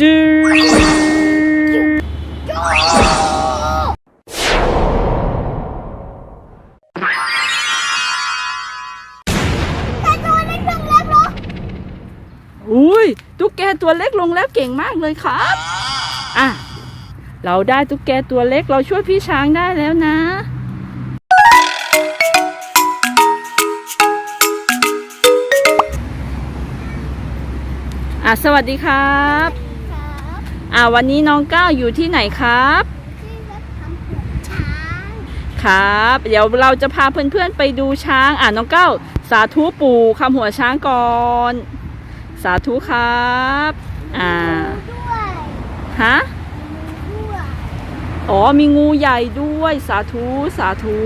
จือุ้ยตุ๊กแกตัวเล็กลงแล้วเก่งมากเลยครับ อะ เราได้ตุ๊กแกตัวเล็กเราช่วยพี่ช้างได้แล้วนะอะสวัสดีครับ อ่าวันนี้น้องก้าวอยู่ที่ไหนครับครับ เดี๋ยวเราจะพาเพื่อนๆไปดูช้าง อ่าน้องก้าวสาธุปู่คำหัวช้างก่อน สาธุครับอ่าฮะอ๋อมีงูใหญ่ด้วยสาธุสาธุ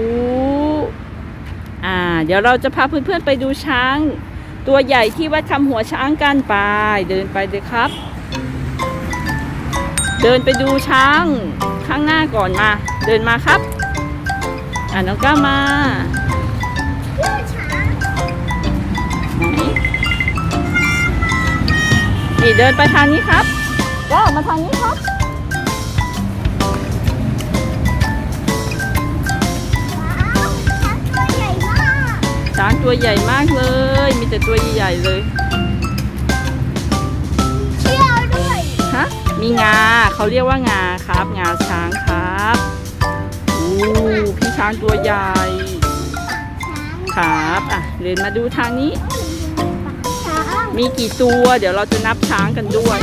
อ่า เดี๋ยวเราจะพาเพื่อนๆไปดูช้าง ตัวใหญ่ที่วัดคำหัวช้างกันไปเดินไปเลยครับ เดินไปดูช้างข้างหน้าก่อนมา เดินมาครับ อ่าน้องก้าวมาไหนนี่เดินไปทางนี้ครับก้าวมาทางนี้ครับช้างตัวใหญ่มากเลย มีแต่ตัวใหญ่ๆเลย มีงาเขาเรียกว่างาครับ งาช้างครับอู้พี่ช้างตัวใหญ่ครับอะเดินมาดูทางนี้ มีกี่ตัว เดี๋ยวเราจะนับช้างกันด้วย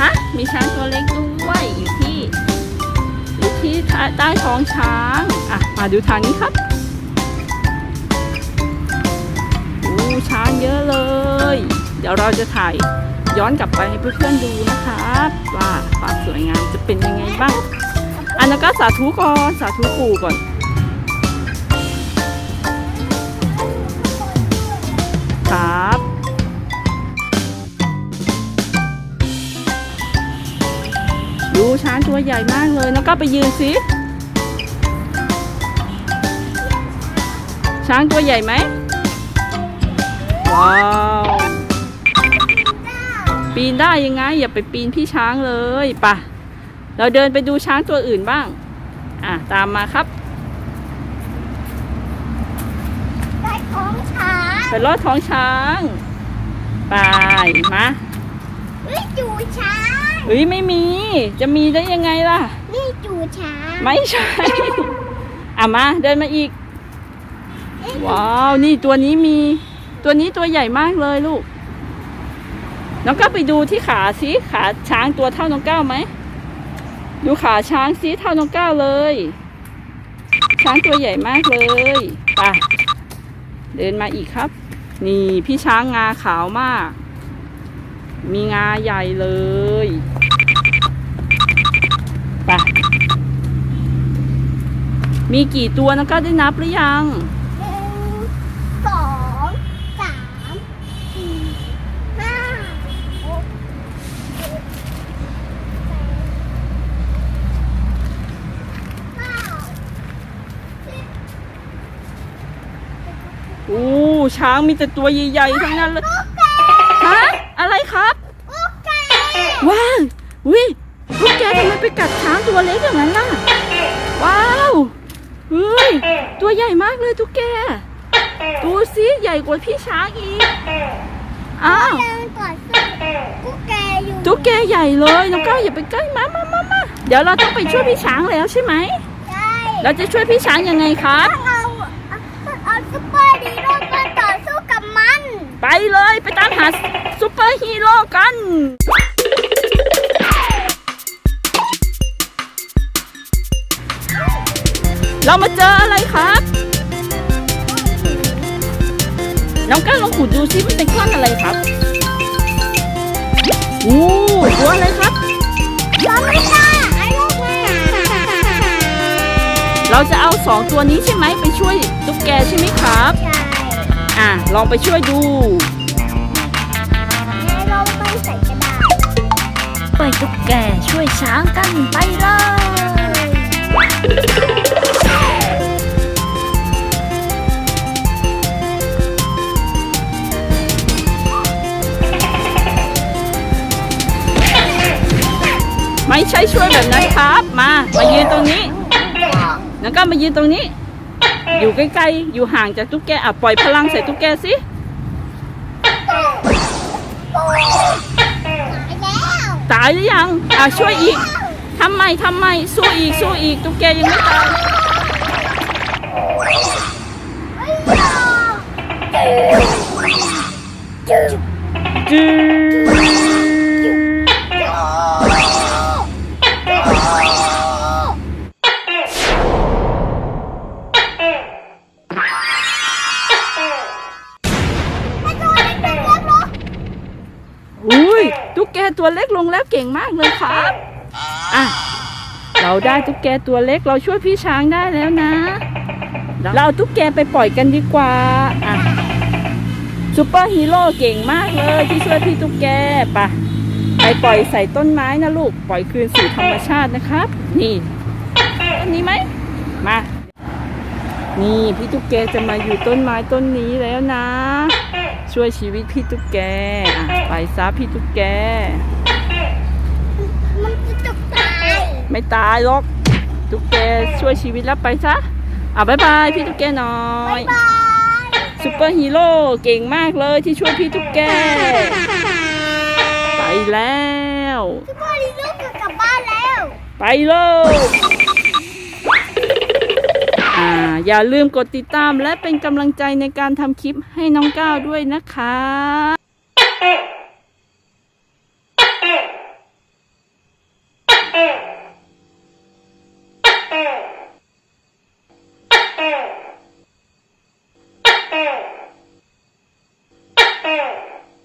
ฮะมีช้างตัวเล็กด้วยอยู่ที่อยู่ที่ใต้ท้องช้างอะมาดูทางนี้ครับอู้ช้างเยอะเลย เดี๋ยวเราจะถ่าย ย้อนกลับไปให้เพื่อนๆดูนะครับว่าความสวยงามจะเป็นยังไงบ้าง อันนั้นก็สาธุก่อนสาธุปู่ก่อนครับดูช้างตัวใหญ่มากเลยแล้วก็ไปยืนสิช้างตัวใหญ่ไหมว้าว ปีนได้ยังไง อย่าไปปีนพี่ช้างเลยไป่ะเราเดินไปดูช้างตัวอื่นบ้าง อะ ตามมาครับไปลอดท้องช้างไปมาจูช้างเฮ้ยไม่มี จะมีได้ยังไงล่ะ นี่จูช้าง ไม่ใช่ อะมาเดินมาอีก ว้าว นี่ตัวนี้มี ตัวนี้ตัวใหญ่มากเลยลูก น้องก้าวไปดูที่ขาสิขาช้างตัวเท่าน้องก้าวไหมดูขาช้างสิเท่าน้องก้าวเลย ช้างตัวใหญ่มากเลยไปเดินมาอีกครับ นี่พี่ช้างงาขาวมาก มีงาใหญ่เลยไปมีกี่ตัวน้องก้าวได้นับหรือยัง หนึ่งสองสามสี่ห้าหกเจ็ดแปดเก้าสิบ อู้ ช้างมีแต่ตัวใหญ่ๆทั้งนั้นเลยฮะอะไรครับว้าววิลูกแกทำไมไปกัดช้างตัวเล็กอย่างนั้นล่ะ ว้าวเฮ้ยตัวใหญ่มากเลยตุ๊กแกดูสิใหญ่กว่าพี่ช้างอีกอ้าวเดินก่อนสิลูกแกอยู่ตุ๊กแกใหญ่เลยน้องก้าวอย่าไปใกล้มามามามาเดี๋ยวเราต้องไปช่วยพี่ช้างแล้วใช่ไหมใช่เราจะช่วยพี่ช้างยังไงครับ เลยไปตามหาซูเปอร์ฮีโร่กันเรามาเจออะไรครับ น้องก้าวลองขุดดูซิมันเป็นก้อนอะไรครับอู้ตัวอะไรครับเราไม่ได้ไอ้ลูกแม่เราจะเอาสองตัวนี้ใช่ไหมไปช่วยตุ๊กแกใช่ไหมครับ ใช่ อะ ลองไปช่วยดู แล้วเราไปใส่กระดาษไปตุ๊กแกช่วยช้างกันไปเลย ไม่ใช่ช่วยแบบนั้นครับ มา มายืนตรงนี้ แล้วก็มายืนตรงนี้ อยู่ใกล้ๆ อยู่ห่างจากตุ๊กแกอะปล่อยพลังใส่ตุ๊กแกสิตายแล้วตายหรือยัง อะช่วยอีกทำไมทำไมสู้อีกสู้อีกตุ๊กแกยังไม่ตายจืด ตุ๊กแกตัวเล็กลงแล้วเก่งมากเลยครับอะเราได้ตุ๊กแกตัวเล็กเราช่วยพี่ช้างได้แล้วนะ เราเอาตุ๊กแกไปปล่อยกันดีกว่าอะซูเปอร์ฮีโร่เก่งมากเลยที่ช่วยพี่ตุ๊กแกไปะไปปล่อยใส่ต้นไม้นะลูก ปล่อยคืนสู่ธรรมชาตินะครับ นี่ต้นนี้ไหมมา นี่พี่ตุ๊กแกจะมาอยู่ต้นไม้ต้นนี้แล้วนะ ช่วยชีวิตพี่ตุ๊กแกอะไปซะพี่ตุ๊กแก มันจะตกตายไม่ตายหรอกตุ๊กแกช่วยชีวิตแล้วไปซะอะบายบายพี่ตุ๊กแกหน่อยบายซูเปอร์ฮีโร่เก่งมากเลยที่ช่วยพี่ตุ๊กแก ไปแล้วพี่พ่อดีลูกกลับบ้านแล้ว ไปเลยอ่า อย่าลืมกดติดตามและเป็นกำลังใจในการทำคลิปให้น้องก้าวด้วยนะคะ